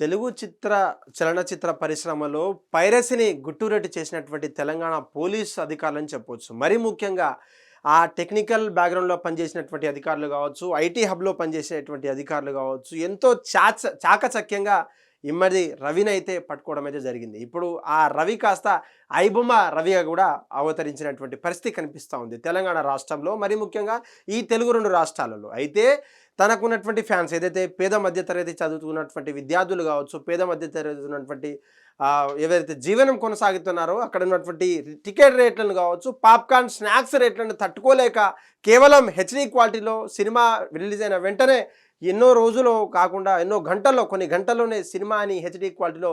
తెలుగు చిత్ర చలనచిత్ర పరిశ్రమలో పైరసీని గుట్టురెట్టు చేసినటువంటి తెలంగాణ పోలీస్ అధికారులని చెప్పవచ్చు మరీ ముఖ్యంగా ఆ టెక్నికల్ బ్యాక్గ్రౌండ్లో పనిచేసినటువంటి అధికారులు కావచ్చు ఐటీ హబ్లో పనిచేసేటువంటి అధికారులు కావచ్చు ఎంతో చాచ చాకచక్యంగా ఇమ్మడి రవిని అయితే పట్టుకోవడం అయితే జరిగింది. ఇప్పుడు ఆ రవి కాస్త ఐబొమ్మ రవిగా కూడా అవతరించినటువంటి పరిస్థితి కనిపిస్తూ ఉంది తెలంగాణ రాష్ట్రంలో. మరి ముఖ్యంగా ఈ తెలుగు రెండు రాష్ట్రాలలో అయితే తనకున్నటువంటి ఫ్యాన్స్ ఏదైతే పేద మధ్యతరగతి చదువుతున్నటువంటి విద్యార్థులు కావచ్చు పేద మధ్యతరగతి ఉన్నటువంటి ఎవరైతే జీవనం కొనసాగుతున్నారో అక్కడ ఉన్నటువంటి టికెట్ రేట్లను కావచ్చు పాప్కార్న్ స్నాక్స్ రేట్లను తట్టుకోలేక కేవలం హెచ్డీ క్వాలిటీలో సినిమా రిలీజ్ అయిన వెంటనే ఎన్నో రోజులు కాకుండా ఎన్నో గంటల్లో కొన్ని గంటల్లోనే సినిమా అని హెచ్డీ క్వాలిటీలో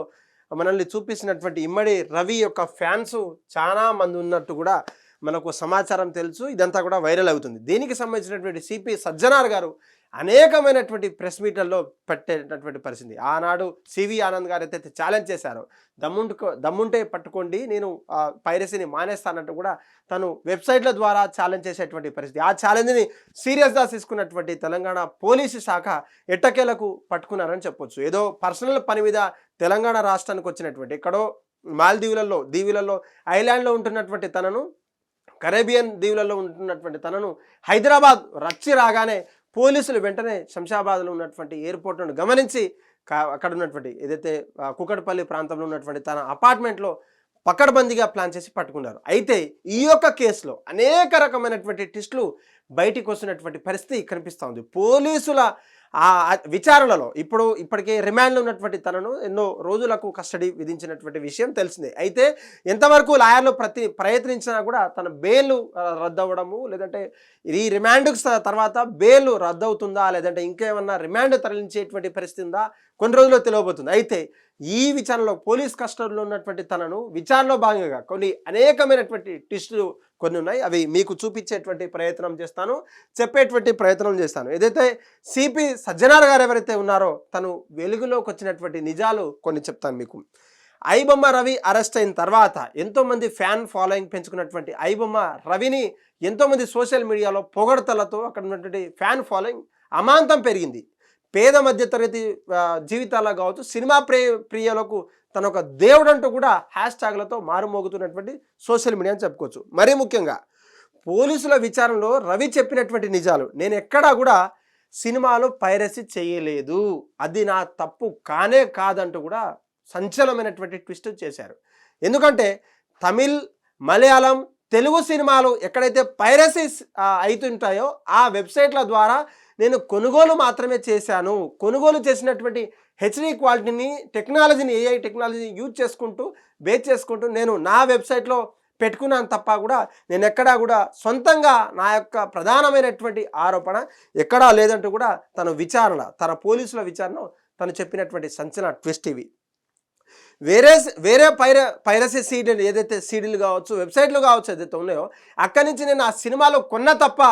మనల్ని చూపిస్తున్నటువంటి ఇమ్మడి రవి యొక్క ఫ్యాన్స్ చాలా మంది ఉన్నట్టు కూడా మనకు సమాచారం తెలుసు. ఇదంతా కూడా వైరల్ అవుతుంది. దీనికి సంబంధించినటువంటి సిపి సజ్జనార్ గారు అనేకమైనటువంటి ప్రెస్ మీట్లలో పెట్టేటటువంటి పరిస్థితి. ఆనాడు సివి ఆనంద్ గారు అయితే ఛాలెంజ్ చేశారు. దమ్ముంటుకో దమ్ముంటే పట్టుకోండి నేను పైరసీని మానేస్తానంటూ కూడా తను వెబ్సైట్ల ద్వారా ఛాలెంజ్ చేసేటువంటి పరిస్థితి. ఆ ఛాలెంజ్ని సీరియస్గా తీసుకున్నటువంటి తెలంగాణ పోలీసు శాఖ ఎట్టకేలకు పట్టుకున్నారని చెప్పొచ్చు. ఏదో పర్సనల్ పని మీద తెలంగాణ రాష్ట్రానికి వచ్చినటువంటి ఎక్కడో మాల్దీవులలో దీవులలో ఐలాండ్లో ఉంటున్నటువంటి తనను కరేబియన్ దీవులలో ఉంటున్నటువంటి తనను హైదరాబాద్ రచ్చి రాగానే పోలీసులు వెంటనే శంషాబాద్లో ఉన్నటువంటి ఎయిర్పోర్ట్ను గమనించి అక్కడ ఉన్నటువంటి ఏదైతే ఆ, కుకట్పల్లి ప్రాంతంలో ఉన్నటువంటి తన అపార్ట్మెంట్లో పకడ్బందీగా ప్లాన్ చేసి పట్టుకున్నారు. అయితే ఈ యొక్క కేసులో అనేక రకమైనటువంటి టెస్టులు బయటికి వస్తున్నటువంటి పరిస్థితి కనిపిస్తూ ఉంది. పోలీసుల ఆ విచారణలో ఇప్పుడు ఇప్పటికే రిమాండ్లో ఉన్నటువంటి తనను ఎన్నో రోజులకు కస్టడీ విధించినటువంటి విషయం తెలిసిందే. అయితే ఎంతవరకు లాయర్లు ప్రతి ప్రయత్నించినా కూడా తన బెయిల్ రద్దవడము లేదంటే ఈ రిమాండ్కు తర్వాత బెయిల్ రద్దవుతుందా లేదంటే ఇంకేమన్నా రిమాండ్ తరలించేటువంటి పరిస్థితి ఉందా కొన్ని రోజుల్లో తెలియబోతుంది. అయితే ఈ విచారణలో పోలీస్ కస్టడీలో ఉన్నటువంటి తనను విచారణలో భాగంగా కొన్ని అనేకమైనటువంటి టెస్టులు కొన్ని ఉన్నాయి అవి మీకు చూపించేటువంటి ప్రయత్నం చేస్తాను. చెప్పేటువంటి ప్రయత్నం చేస్తాను. ఏదైతే సిపి సజ్జనార్ గారు ఎవరైతే ఉన్నారో తను వెలుగులోకి వచ్చినటువంటి నిజాలు కొన్ని చెప్తాను మీకు. ఐబొమ్మ రవి అరెస్ట్ అయిన తర్వాత ఎంతోమంది ఫ్యాన్ ఫాలోయింగ్ పెంచుకున్నటువంటి ఐబొమ్మ రవిని ఎంతోమంది సోషల్ మీడియాలో పొగడతలతో అక్కడ ఉన్నటువంటి ఫ్యాన్ ఫాలోయింగ్ అమాంతం పెరిగింది. పేద మధ్యతరగతి జీవితాల్లో కావచ్చు సినిమా ప్రియ ప్రియులకు తన ఒక దేవుడంటూ కూడా హ్యాష్ ట్యాగ్లతో మారుమోగుతున్నటువంటి సోషల్ మీడియా అని చెప్పుకోవచ్చు. మరీ ముఖ్యంగా పోలీసుల విచారణలో రవి చెప్పినటువంటి నిజాలు. నేను ఎక్కడా కూడా సినిమాలో పైరసీ చేయలేదు. అది నా తప్పు కానే కాదంటూ కూడా సంచలనమైనటువంటి ట్విస్ట్ చేశారు. ఎందుకంటే తమిళ్ మలయాళం తెలుగు సినిమాలు ఎక్కడైతే పైరసీస్ అవుతుంటాయో ఆ వెబ్సైట్ల ద్వారా నేను కొనుగోలు మాత్రమే చేశాను. కొనుగోలు చేసినటువంటి హెచ్డి క్వాలిటీని టెక్నాలజీని ఏఐ టెక్నాలజీని యూజ్ చేసుకుంటూ బేస్ చేసుకుంటూ నేను నా వెబ్సైట్లో పెట్టుకున్నాను తప్ప కూడా నేను ఎక్కడా కూడా సొంతంగా నా యొక్క ప్రధానమైనటువంటి ఆరోపణ ఎక్కడా లేదంటూ కూడా తన విచారణ తన పోలీసుల విచారణ తను చెప్పినటువంటి సంచలన ట్విస్ట్ ఇవి. వేరే వేరే పైర పైరసీ సీడ్ ఏదైతే సీడీలు కావచ్చు వెబ్సైట్లు కావచ్చు ఏదైతే ఉన్నాయో అక్కడి నుంచి నేను ఆ సినిమాలో కొన్న తప్ప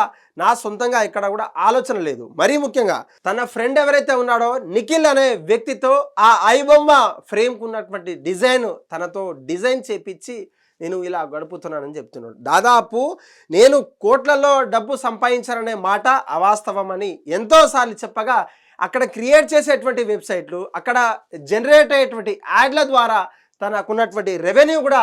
నా సొంతంగా ఇక్కడ కూడా ఆలోచన లేదు. మరీ ముఖ్యంగా తన ఫ్రెండ్ ఎవరైతే ఉన్నాడో నిఖిల్ అనే వ్యక్తితో ఆ ఐబొమ్మ ఫ్రేమ్కు ఉన్నటువంటి డిజైన్ తనతో డిజైన్ చేపించి నేను ఇలా గడుపుతున్నానని చెప్తున్నాడు. దాదాపు నేను కోట్లలో డబ్బు సంపాదించాననే మాట అవాస్తవమని ఎంతోసార్లు చెప్పగా అక్కడ క్రియేట్ చేసేటువంటి వెబ్సైట్లు అక్కడ జనరేట్ అయ్యేటువంటి యాడ్ల ద్వారా తనకున్నటువంటి రెవెన్యూ కూడా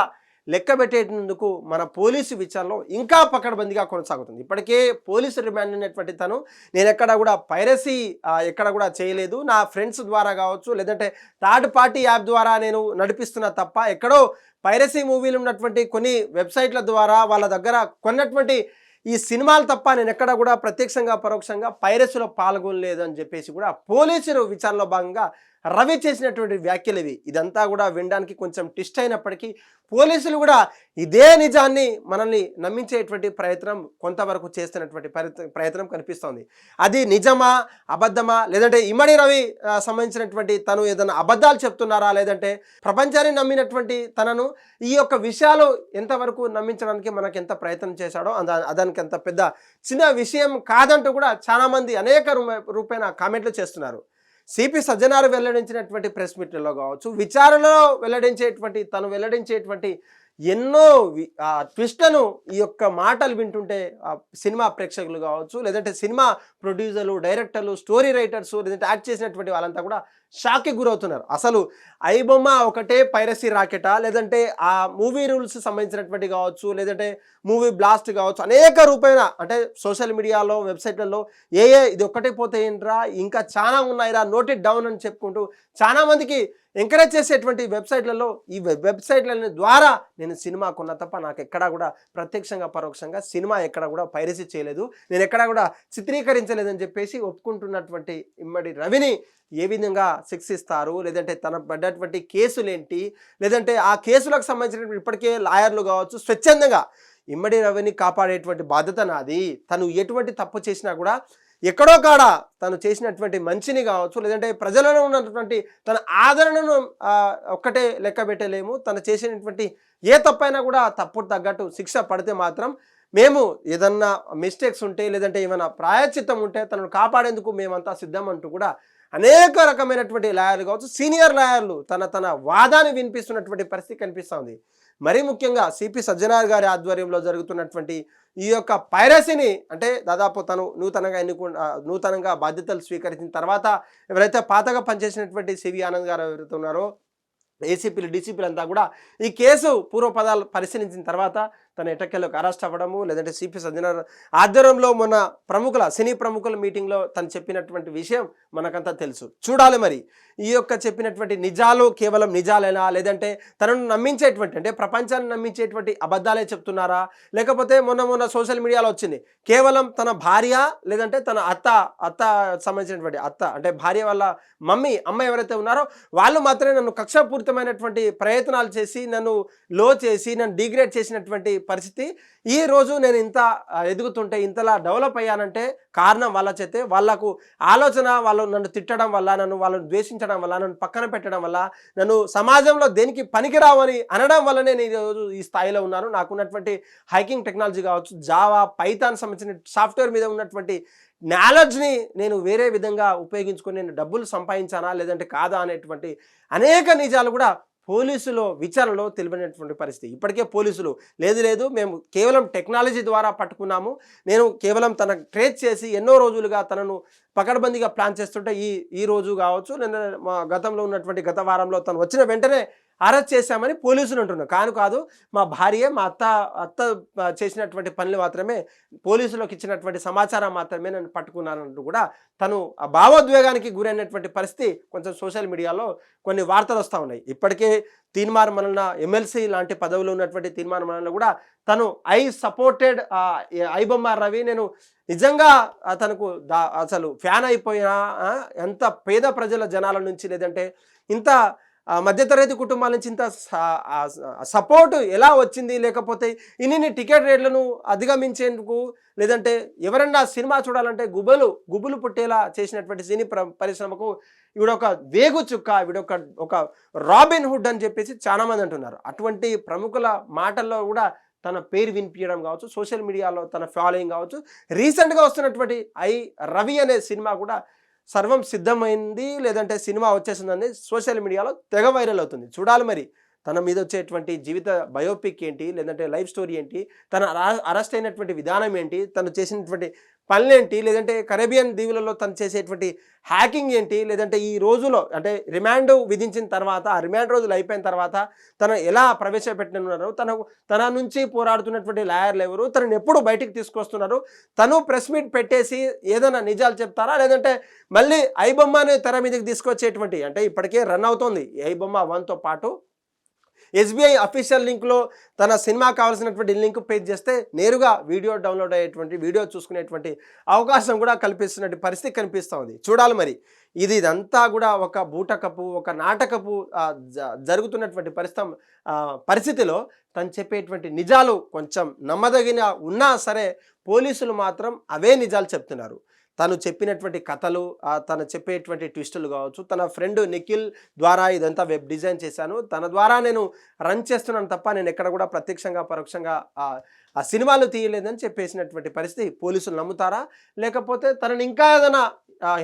లెక్క పెట్టేటందుకు మన పోలీసు విచారణలో ఇంకా పకడ్బందీగా కొనసాగుతుంది. ఇప్పటికే పోలీసు రిమాండ్ ఉన్నటువంటి తను. నేను ఎక్కడ కూడా పైరసీ ఎక్కడ కూడా చేయలేదు. నా ఫ్రెండ్స్ ద్వారా కావచ్చు లేదంటే థర్డ్ పార్టీ యాప్ ద్వారా నేను నడిపిస్తున్నా తప్ప ఎక్కడో పైరసీ మూవీలు ఉన్నటువంటి కొన్ని వెబ్సైట్ల ద్వారా వాళ్ళ దగ్గర కొన్నటువంటి ఈ సినిమాలు తప్ప నేను ఎక్కడ కూడా ప్రత్యక్షంగా పరోక్షంగా పైరసీలో పాల్గొనలేదు అని చెప్పేసి కూడా పోలీసులు విచారణలో భాగంగా రవి చేసినటువంటి వ్యాఖ్యలు ఇవి. ఇదంతా కూడా వినడానికి కొంచెం టిస్ట్ అయినప్పటికీ పోలీసులు కూడా ఇదే నిజాన్ని మనల్ని నమ్మించేటువంటి ప్రయత్నం కొంతవరకు చేస్తున్నటువంటి ప్రయత్నం ప్రయత్నం కనిపిస్తోంది. అది నిజమా అబద్ధమా లేదంటే ఇమ్మడి రవి సంబంధించినటువంటి తను ఏదైనా అబద్ధాలు చెప్తున్నారా లేదంటే ప్రపంచాన్ని నమ్మినటువంటి తనను ఈ యొక్క విషయాలు ఎంతవరకు నమ్మించడానికి మనకు ఎంత ప్రయత్నం చేశాడో అదా అదానికి ఎంత పెద్ద చిన్న విషయం కాదంటూ కూడా చాలామంది అనేక రూప రూపేణ కామెంట్లు చేస్తున్నారు. సిపి సజ్జనారు వెల్లడించినటువంటి ప్రెస్ మీట్లలో కావచ్చు విచారణలో వెల్లడించేటువంటి తను వెల్లడించేటువంటి ఎన్నో ఆ ట్విస్ట్లను ఈ యొక్క మాటలు వింటుంటే ఆ సినిమా ప్రేక్షకులు కావచ్చు లేదంటే సినిమా ప్రొడ్యూసర్లు డైరెక్టర్లు స్టోరీ రైటర్స్ లేదంటే యాక్ట్ చేసినటువంటి వాళ్ళంతా కూడా షాక్కి గురవుతున్నారు. అసలు ఐబొమ్మ ఒకటే పైరసీ రాకెటా? లేదంటే ఆ మూవీ రూల్స్ సంబంధించినటువంటి కావచ్చు లేదంటే మూవీ బ్లాస్ట్ కావచ్చు అనేక రూపైన అంటే సోషల్ మీడియాలో వెబ్సైట్లలో ఏ ఏ ఇది ఒక్కటే పోతే ఏంట్రా? ఇంకా చాలా ఉన్నాయిరా నోట్ ఇట్ డౌన్ అని చెప్పుకుంటూ చాలామందికి ఎంకరేజ్ చేసేటువంటి వెబ్సైట్లలో ఈ వెబ్ వెబ్సైట్ల ద్వారా నేను సినిమా కొన్న తప్ప నాకు ఎక్కడా కూడా ప్రత్యక్షంగా పరోక్షంగా సినిమా ఎక్కడ కూడా పైరసీ చేయలేదు. నేను ఎక్కడా కూడా చిత్రీకరించలేదని చెప్పేసి ఒప్పుకుంటున్నటువంటి ఇమ్మడి రవిని ఏ విధంగా శిక్షిస్తారు? లేదంటే తన పడ్డటువంటి కేసులేంటి? లేదంటే ఆ కేసులకు సంబంధించినటువంటి ఇప్పటికే లాయర్లు కావచ్చు స్వచ్ఛందంగా ఇమ్మడి రవిని కాపాడేటువంటి బాధ్యత నాది. తను ఎటువంటి తప్పు చేసినా కూడా ఎక్కడో కాడ తను చేసినటువంటి మంచిని కావచ్చు లేదంటే ప్రజలలో ఉన్నటువంటి తన ఆదరణను ఒక్కటే లెక్క పెట్టలేము. తను చేసినటువంటి ఏ తప్పైనా కూడా తప్పుడు తగ్గట్టు శిక్ష పడితే మాత్రం మేము ఏదన్నా మిస్టేక్స్ ఉంటే లేదంటే ఏమైనా ప్రాయశ్చిత్తం ఉంటే తనను కాపాడేందుకు మేమంతా సిద్ధం అంటూ కూడా అనేక రకమైనటువంటి లాయర్లు కావచ్చు సీనియర్ లాయర్లు తన తన వాదాన్ని వినిపిస్తున్నటువంటి పరిస్థితి కనిపిస్తూ ఉంది. మరీ ముఖ్యంగా సిపి సజ్జనార్ గారి ఆధ్వర్యంలో జరుగుతున్నటువంటి ఈ యొక్క పైరసీని అంటే దాదాపు తను నూతనంగా ఎన్నుకు నూతనంగా బాధ్యతలు స్వీకరించిన తర్వాత ఎవరైతే పాతగా పనిచేసినటువంటి సివి ఆనంద్ గారు ఎవరైతే ఉన్నారో ఏసీపీలు డీసీపీలు అంతా కూడా ఈ కేసు పూర్వపదాలు పరిశీలించిన తర్వాత తన ఎటకెళ్ళకు అరెస్ట్ అవ్వడము లేదంటే సిపి సజ్జనార్ ఆధ్వర్యంలో మొన్న ప్రముఖుల సినీ ప్రముఖుల మీటింగ్లో తను చెప్పినటువంటి విషయం మనకంతా తెలుసు. చూడాలి మరి. ఈ యొక్క చెప్పినటువంటి నిజాలు కేవలం నిజాలేనా? లేదంటే తనను నమ్మించేటువంటి అంటే ప్రపంచాన్ని నమ్మించేటువంటి అబద్ధాలే చెప్తున్నారా? లేకపోతే మొన్న మొన్న సోషల్ మీడియాలో వచ్చింది కేవలం తన భార్య లేదంటే తన అత్త అత్త సంబంధించినటువంటి అత్త అంటే భార్య వాళ్ళ మమ్మీ అమ్మ ఎవరైతే ఉన్నారో వాళ్ళు మాత్రమే నన్ను కక్షపూరితమైనటువంటి ప్రయత్నాలు చేసి నన్ను లో చేసి నన్ను డిగ్రేడ్ చేసినటువంటి పరిస్థితి. ఈ రోజు నేను ఇంత ఎదుగుతుంటే ఇంతలా డెవలప్ అయ్యానంటే కారణం వాళ్ళ చేతే వాళ్ళకు ఆలోచన వాళ్ళు నన్ను తిట్టడం వల్ల నన్ను వాళ్ళను ద్వేషించడం వల్ల నన్ను పక్కన పెట్టడం వల్ల నన్ను సమాజంలో దేనికి పనికిరావని అనడం వల్ల నేను ఈరోజు ఈ స్థాయిలో ఉన్నాను. నాకున్నటువంటి హైకింగ్ టెక్నాలజీ కావచ్చు జావా పైథాన్ సంబంధించిన సాఫ్ట్వేర్ మీద ఉన్నటువంటి నాలెడ్జ్ని నేను వేరే విధంగా ఉపయోగించుకొని నేను డబ్బులు సంపాదించానా లేదంటే కాదా అనేటువంటి అనేక నిజాలు కూడా పోలీసులో విచారణలో తెలిపినటువంటి పరిస్థితి. ఇప్పటికే పోలీసులు లేదు లేదు మేము కేవలం టెక్నాలజీ ద్వారా పట్టుకున్నాము. నేను కేవలం తన ట్రేస్ చేసి ఎన్నో రోజులుగా తనను పకడ్బందీగా ప్లాన్ చేస్తుంటే ఈ ఈ రోజు కావచ్చు నేను మా గతంలో ఉన్నటువంటి గత వారంలో తను వచ్చిన వెంటనే అరెస్ట్ చేశామని పోలీసులు అంటున్నారు. కాను కాదు మా భార్య మా అత్త అత్త చేసినటువంటి పనులు మాత్రమే పోలీసులకు ఇచ్చినటువంటి సమాచారం మాత్రమే నన్ను పట్టుకున్నానంటూ కూడా తను ఆ భావోద్వేగానికి గురైనటువంటి పరిస్థితి కొంచెం సోషల్ మీడియాలో కొన్ని వార్తలు వస్తూ ఉన్నాయి. ఇప్పటికే తీన్మార్ మలన ఎమ్మెల్సీ లాంటి పదవిలో ఉన్నటువంటి తీన్మార్ మలన కూడా తను ఐ సపోర్టెడ్ ఐబొమ్మ రవి నేను నిజంగా తనకు దా అసలు ఫ్యాన్ అయిపోయినా ఎంత పేద ప్రజల జనాల నుంచి లేదంటే ఇంత మధ్యతరగతి కుటుంబాల నుంచి ఇంత సపోర్ట్ ఎలా వచ్చింది? లేకపోతే ఇన్ని టికెట్ రేట్లను అధిగమించేందుకు లేదంటే ఎవరన్నా సినిమా చూడాలంటే గుబలు గుబులు పుట్టేలా చేసినటువంటి సినీ పరిశ్రమకు ఈవిడొక వేగు చుక్క ఒక రాబిన్ హుడ్ అని చెప్పేసి చాలామంది అంటున్నారు. అటువంటి ప్రముఖుల మాటల్లో కూడా తన పేరు వినిపించడం కావచ్చు సోషల్ మీడియాలో తన ఫాలోయింగ్ కావచ్చు. రీసెంట్గా వస్తున్నటువంటి ఐ రవి అనే సినిమా కూడా సర్వం సిద్ధమైంది లేదంటే సినిమా వచ్చేసిందని సోషల్ మీడియాలో తెగ వైరల్ అవుతుంది. చూడాలి మరి. తన మీద వచ్చేటువంటి జీవిత బయోపిక్ ఏంటి? లేదంటే లైఫ్ స్టోరీ ఏంటి? తన అరెస్ట్ అయినటువంటి విధానం ఏంటి? తను చేసినటువంటి పనులేంటి లేదంటే కరేబియన్ దీవులలో తను చేసేటువంటి హ్యాకింగ్ ఏంటి? లేదంటే ఈ రోజులో అంటే రిమాండ్ విధించిన తర్వాత ఆ రిమాండ్ రోజులు అయిపోయిన తర్వాత తను ఎలా ప్రవేశపెట్టనున్నారు తన తన నుంచి పోరాడుతున్నటువంటి లాయర్లు ఎవరు తనను ఎప్పుడు బయటికి తీసుకొస్తున్నారు తను ప్రెస్ మీట్ పెట్టేసి ఏదైనా నిజాలు చెప్తారా? లేదంటే మళ్ళీ ఐబొమ్మని తెర మీదకి తీసుకొచ్చేటువంటి అంటే ఇప్పటికే రన్ అవుతోంది ఐబొమ్మ వన్తో పాటు ఎస్బీఐ అఫీషియల్ లింక్లో తన సినిమా కావాల్సినటువంటి లింక్ పేజ్ చేస్తే నేరుగా వీడియో డౌన్లోడ్ అయ్యేటువంటి వీడియో చూసుకునేటువంటి అవకాశం కూడా కల్పిస్తున్నటువంటి పరిస్థితి కనిపిస్తూ ఉంది. చూడాలి మరి. ఇది ఇదంతా కూడా ఒక బూటకపు ఒక నాటకపు జ- జరుగుతున్నటువంటి పరిస్థితి పరిస్థితిలో తను చెప్పేటువంటి నిజాలు కొంచెం నమ్మదగిన ఉన్నా సరే పోలీసులు మాత్రం అవే నిజాలు చెప్తున్నారు. తను చెప్పినటువంటి కథలు తను చెప్పేటువంటి ట్విస్టులు కావచ్చు. తన ఫ్రెండ్ నిఖిల్ ద్వారా ఇదంతా వెబ్ డిజైన్ చేశాను. తన ద్వారా నేను రన్ చేస్తున్నాను తప్ప నేను ఎక్కడ కూడా ప్రత్యక్షంగా పరోక్షంగా ఆ సినిమాలు తీయలేదని చెప్పేసినటువంటి పరిస్థితి పోలీసులు నమ్ముతారా? లేకపోతే తనని ఇంకా ఏదైనా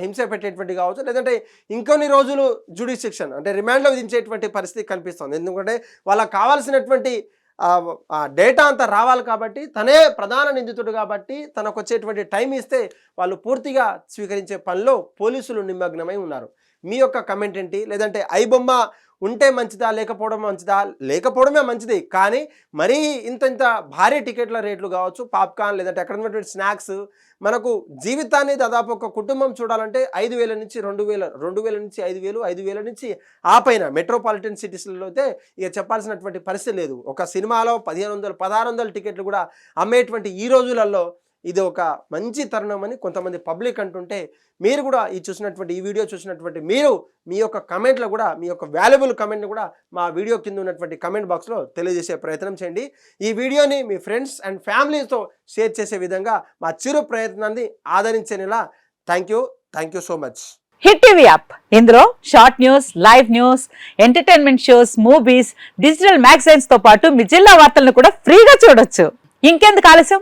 హింస పెట్టేటువంటి కావచ్చు? లేదంటే ఇంకొన్ని రోజులు జ్యుడిషిక్షన్ అంటే రిమాండ్లో విధించేటువంటి పరిస్థితి కనిపిస్తుంది. ఎందుకంటే వాళ్ళకి కావాల్సినటువంటి ఆ- డేటా అంతా రావాలి కాబట్టి తనే ప్రధాన నిందితుడు కాబట్టి తనకు వచ్చేటువంటి టైం ఇస్తే వాళ్ళు పూర్తిగా స్వీకరించే పనిలో పోలీసులు నిమగ్నమై ఉన్నారు. మీ యొక్క కమెంట్ ఏంటి? లేదంటే ఐబొమ్మ ఉంటే మంచిదా లేకపోవడం మంచిదా? లేకపోవడమే మంచిది. కానీ మరీ ఇంత ఇంత భారీ టికెట్ల రేట్లు కావచ్చు పాప్కార్న్ లేదంటే అక్కడ ఉన్నటువంటి స్నాక్స్ మనకు జీవితాన్ని దాదాపు ఒక కుటుంబం చూడాలంటే ఐదు వేల నుంచి రెండు వేల రెండు వేల నుంచి ఐదు వేలు ఐదు వేల నుంచి ఆ పైన మెట్రోపాలిటన్ సిటీస్లలో అయితే ఇక చెప్పాల్సినటువంటి పరిస్థితి లేదు. ఒక సినిమాలో పదిహేను వందలు పదహారు వందల టికెట్లు కూడా అమ్మేటువంటి ఈ రోజులలో ఇది ఒక మంచి తరుణం అని కొంతమంది పబ్లిక్ అంటుంటే మీరు కూడా ఈ చూసినటువంటి ఈ వీడియో చూసినటువంటి మీరు మీ యొక్క కమెంట్లో కూడా మీ యొక్క వాల్యుబుల్ కమెంట్ని కూడా మా వీడియో కింద ఉన్నటువంటి కమెంట్ బాక్స్లో తెలియజేసే ప్రయత్నం చేయండి. ఈ వీడియోని మీ ఫ్రెండ్స్ అండ్ ఫ్యామిలీతో షేర్ చేసే విధంగా మా చిరు ప్రయత్నాన్ని ఆదరించేలా thank you thank you so much. Hit TV app. ఇందులో short news live news entertainment shows movies digital మ్యాగజైన్స్తో పాటు మీ జిల్లా వార్తలను కూడా ఫ్రీగా చూడొచ్చు. ఇంకెందుకు ఆలస్యం?